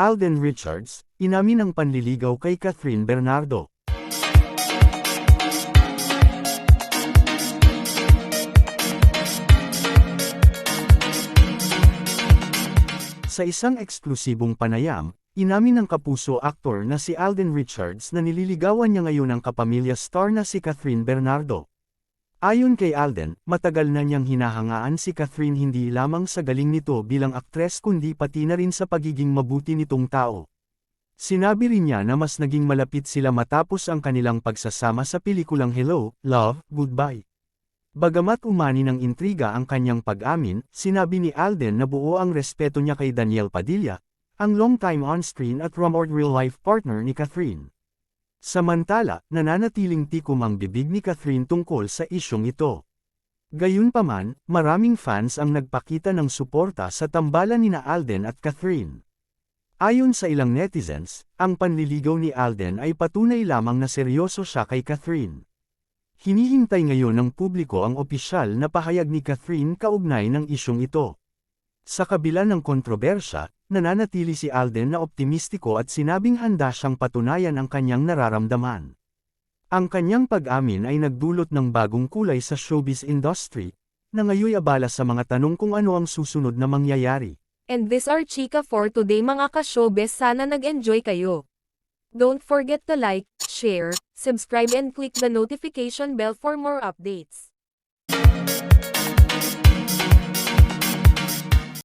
Alden Richards, inamin ang panliligaw kay Catherine Bernardo. Sa isang eksklusibong panayam, inamin ng kapuso aktor na si Alden Richards na nililigawan niya ngayon ang kapamilya star na si Catherine Bernardo. Ayon kay Alden, matagal na niyang hinahangaan si Catherine hindi lamang sa galing nito bilang aktres kundi pati na rin sa pagiging mabuti nitong tao. Sinabi rin niya na mas naging malapit sila matapos ang kanilang pagsasama sa pelikulang Hello, Love, Goodbye. Bagamat umani ng intriga ang kanyang pag-amin, sinabi ni Alden na buo ang respeto niya kay Daniel Padilla, ang long-time on-screen at rumored real-life partner ni Catherine. Samantala, nananatiling tikom ang bibig ni Catherine tungkol sa isyong ito. Gayunpaman, maraming fans ang nagpakita ng suporta sa tambalan ni Alden at Catherine. Ayon sa ilang netizens, ang panliligaw ni Alden ay patunay lamang na seryoso siya kay Catherine. Hinihintay ngayon ng publiko ang opisyal na pahayag ni Catherine kaugnay ng isyong ito. Sa kabila ng kontrobersya, nananatili si Alden na optimistiko at sinabing handa siyang patunayan ang kanyang nararamdaman. Ang kanyang pag-amin ay nagdulot ng bagong kulay sa showbiz industry, na ngayoy abala sa mga tanong kung ano ang susunod na mangyayari. And this are chika for today mga ka-showbiz sana nag-enjoy kayo. Don't forget to like, share, subscribe and click the notification bell for more updates.